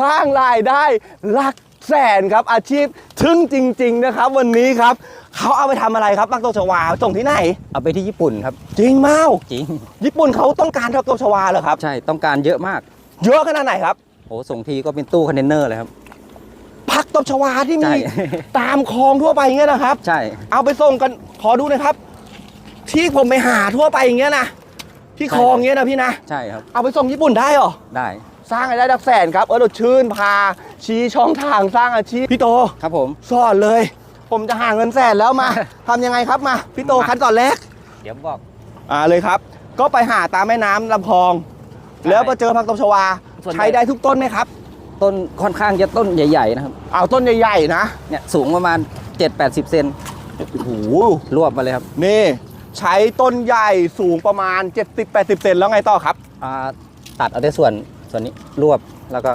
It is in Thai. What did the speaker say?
สร้างรายได้หลักแสนครับอาชีพทึ่งจริง ๆ นะครับ วันนี้ครับเขาเอาไปทำอะไรครับปักตบชวาส่งที่ไหน เอาไปที่ญี่ปุ่นครับ จริงเมาจริง ญี่ปุ่นเขาต้องการทักตบชวาเหรอครับใช่ต้องการเยอะมากเยอะขนาดไหนครับ โอ้ส่งทีก็เป็นตู้คอนเทนเนอร์เลยครับ ผักตบชวาที่ใช่ มี ตามคลองทั่วไปอย่างเงี้ยนะครับ ใช่ เอาไปส่งกันขอดูหนะครับ ที่ผมไปหาทั่วไปอย่างเงี้ยนะที่คลองเงี้ยนะพี่นะใช่ครับ เอาไปส่งญี่ปุ่นได้เหรอได้ สร้างรายได้ดักแสนครับ เออเราชื่นพา ชี้ช่องทางสร้างอาชีพพี่โตครับผม สอนเลย ผมจะหาเงินแสนแล้วมาทำยังไงครับมาพี่โตมา ขั้นตอนแรกเดี๋ยวบอก อ่าเลยครับ ก็ไปหาตามแม่น้ำลำคลองใช่แล้วไปเจอผักตบชวาส่วนใหญ่ ใช้ได้ทุกต้นไหมครับ ต้นค่อนข้างจะต้นใหญ่ ๆ นะครับ เอาต้นใหญ่ๆนะเนี่ยสูงประมาณ 7-80 เซนโอ้โห รวบมาเลยครับนี่ ใช้ต้นใหญ่สูงประมาณ 70-80 เซนแล้วไงต่อครับ อ่าตัดเอาแต่ส่วน ตัวนี้รวบแล้วก็